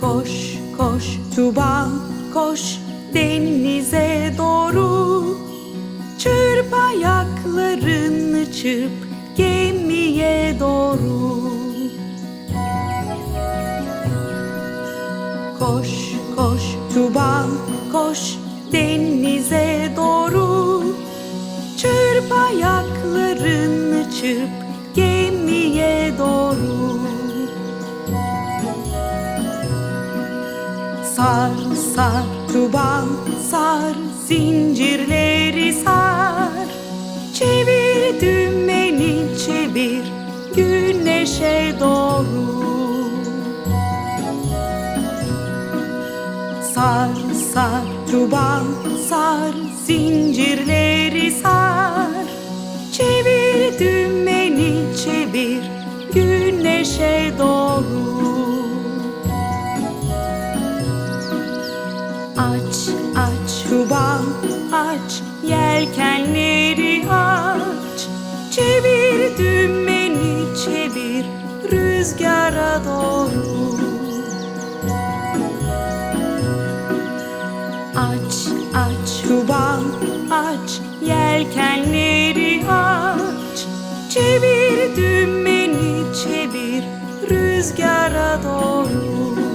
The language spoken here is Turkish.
Koş koş Tuba koş denize doğru. Çırp ayaklarını çırp gemiye doğru. Koş koş Tuba koş denize doğru. Çırp ayaklarını çırp Sar sar Tuba sar zincirleri sar. Çevir dümeni çevir güneşe doğru. Sar sar Tuba sar zincirleri sar. Çevir dümeni çevir güneşe doğru Aç aç Tuba aç yelkenleri aç. Çevir dümeni çevir rüzgara doğru. Aç aç Tuba aç yelkenleri aç. Çevir dümeni çevir rüzgara doğru